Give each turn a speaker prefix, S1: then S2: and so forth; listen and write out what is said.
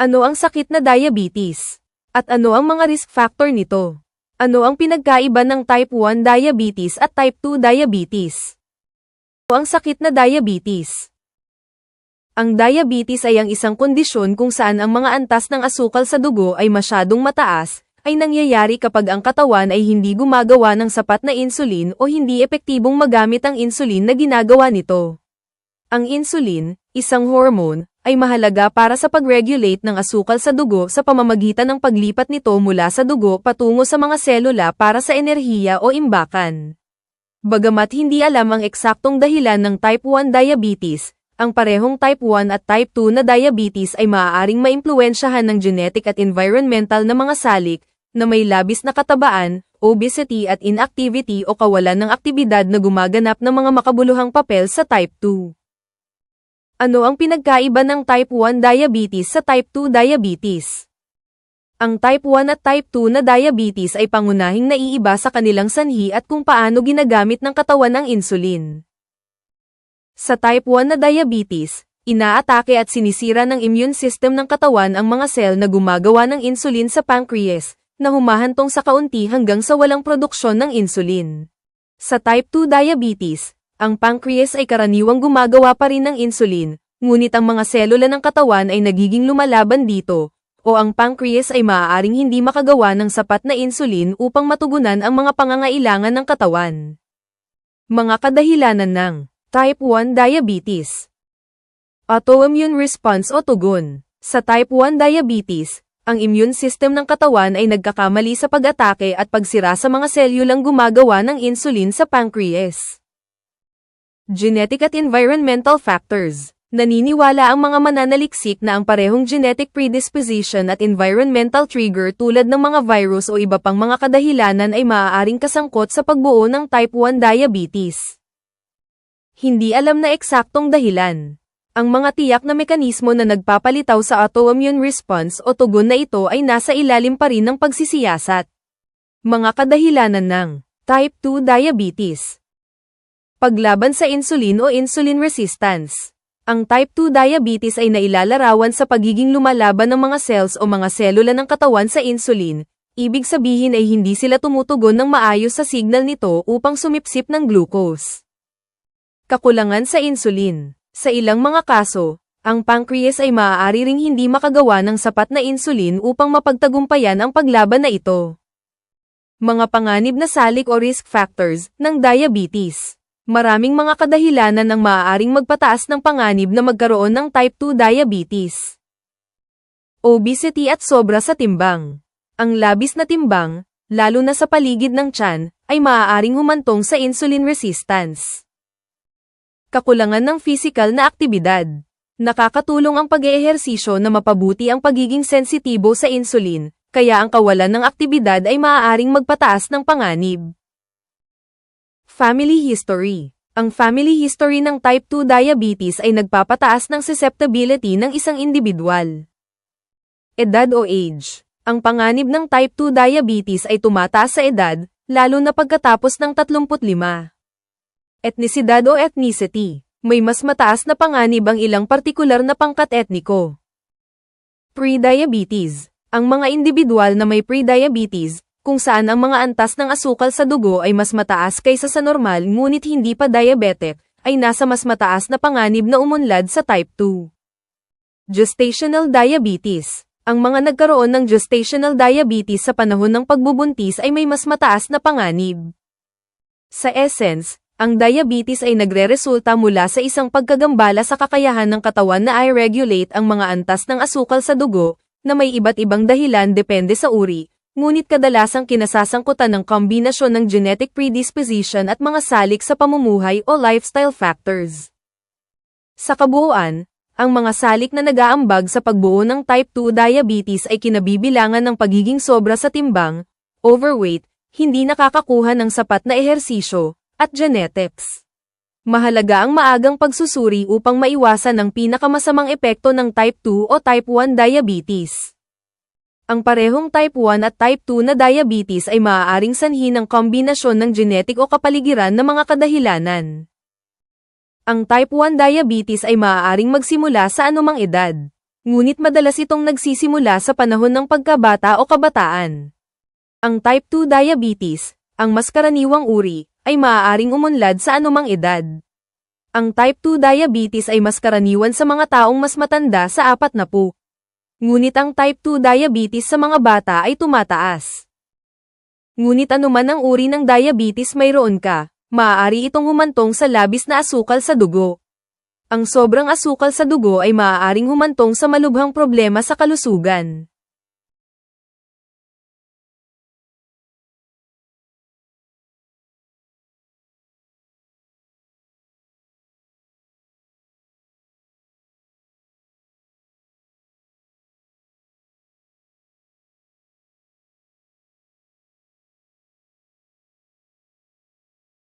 S1: Ano ang sakit na diabetes? At ano ang mga risk factor nito? Ano ang pinagkaiba ng type 1 diabetes at type 2 diabetes? Ano ang sakit na diabetes? Ang diabetes ay ang isang kondisyon kung saan ang mga antas ng asukal sa dugo ay masyadong mataas, ay nangyayari kapag ang katawan ay hindi gumagawa ng sapat na insulin o hindi epektibong magamit ang insulin na ginagawa nito. Ang insulin, isang hormone, ay mahalaga para sa pag-regulate ng asukal sa dugo sa pamamagitan ng paglipat nito mula sa dugo patungo sa mga selula para sa enerhiya o imbakan. Bagamat hindi alam ang eksaktong dahilan ng type 1 diabetes, ang parehong type 1 at type 2 na diabetes ay maaaring maimpluwensyahan ng genetic at environmental na mga salik, na may labis na katabaan, obesity at inactivity o kawalan ng aktibidad na gumaganap ng mga makabuluhang papel sa type 2. Ano ang pinagkaiba ng type 1 diabetes sa type 2 diabetes? Ang type 1 at type 2 na diabetes ay pangunahing naiiba sa kanilang sanhi at kung paano ginagamit ng katawan ang insulin. Sa type 1 na diabetes, inaatake at sinisira ng immune system ng katawan ang mga cell na gumagawa ng insulin sa pancreas, na humahantong sa kaunti hanggang sa walang produksyon ng insulin. Sa type 2 diabetes, ang pancreas ay karaniwang gumagawa pa rin ng insulin, ngunit ang mga selula ng katawan ay nagiging lumalaban dito, o ang pancreas ay maaaring hindi makagawa ng sapat na insulin upang matugunan ang mga pangangailangan ng katawan. Mga kadahilanan ng type 1 diabetes Autoimmune response o tugon Sa type 1 diabetes, ang immune system ng katawan ay nagkakamali sa pag-atake at pagsira sa mga selyulang gumagawa ng insulin sa pancreas. Genetic at environmental factors. Naniniwala ang mga mananaliksik na ang parehong genetic predisposition at environmental trigger tulad ng mga virus o iba pang mga kadahilanan ay maaaring kasangkot sa pagbuo ng type 1 diabetes. Hindi alam na eksaktong dahilan. Ang mga tiyak na mekanismo na nagpapalitaw sa autoimmune response o tugon na ito ay nasa ilalim pa rin ng pagsisiyasat. Mga kadahilanan ng type 2 diabetes Paglaban sa insulin o insulin resistance. Ang type 2 diabetes ay nailalarawan sa pagiging lumalaban ng mga cells o mga selula ng katawan sa insulin. Ibig sabihin ay hindi sila tumutugon ng maayos sa signal nito upang sumipsip ng glucose. Kakulangan sa insulin. Sa ilang mga kaso, ang pancreas ay maaari ring hindi makagawa ng sapat na insulin upang mapagtagumpayan ang paglaban na ito. Mga panganib na salik o risk factors ng diabetes. Maraming mga kadahilanan ang maaaring magpataas ng panganib na magkaroon ng type 2 diabetes. Obesity at sobra sa timbang. Ang labis na timbang, lalo na sa paligid ng tiyan, ay maaaring humantong sa insulin resistance. Kakulangan ng physical na aktibidad. Nakakatulong ang pag-eehersisyo na mapabuti ang pagiging sensitibo sa insulin, kaya ang kawalan ng aktibidad ay maaaring magpataas ng panganib. Family History Ang family history ng type 2 diabetes ay nagpapataas ng susceptibility ng isang individual. Edad o age Ang panganib ng type 2 diabetes ay tumataas sa edad, lalo na pagkatapos ng 35. Etnisidad o ethnicity May mas mataas na panganib ang ilang partikular na pangkat etniko. Pre-diabetes Ang mga individual na may pre-diabetes, kung saan ang mga antas ng asukal sa dugo ay mas mataas kaysa sa normal ngunit hindi pa diabetic, ay nasa mas mataas na panganib na umunlad sa type 2. Gestational diabetes Ang mga nagkaroon ng gestational diabetes sa panahon ng pagbubuntis ay may mas mataas na panganib. Sa essence, ang diabetes ay nagre-resulta mula sa isang pagkagambala sa kakayahan ng katawan na i-regulate ang mga antas ng asukal sa dugo, na may iba't ibang dahilan depende sa uri, ngunit kadalasang kinasasangkutan ng kombinasyon ng genetic predisposition at mga salik sa pamumuhay o lifestyle factors. Sa kabuuan, ang mga salik na nag-aambag sa pagbuo ng type 2 diabetes ay kinabibilangan ng pagiging sobra sa timbang, overweight, hindi nakakakuha ng sapat na ehersisyo, at genetics. Mahalaga ang maagang pagsusuri upang maiwasan ang pinakamasamang epekto ng type 2 o type 1 diabetes. Ang parehong type 1 at type 2 na diabetes ay maaaring sanhi ng kombinasyon ng genetic o kapaligiran na mga kadahilanan. Ang type 1 diabetes ay maaaring magsimula sa anumang edad. Ngunit madalas itong nagsisimula sa panahon ng pagkabata o kabataan. Ang type 2 diabetes, ang mas karaniwang uri, ay maaaring umunlad sa anumang edad. Ang type 2 diabetes ay mas karaniwan sa mga taong mas matanda sa apat na po. Ngunit ang type 2 diabetes sa mga bata ay tumataas. Ngunit anuman ang uri ng diabetes mayroon ka, maaari itong humantong sa labis na asukal sa dugo. Ang sobrang asukal sa dugo ay maaaring humantong sa malubhang problema sa kalusugan.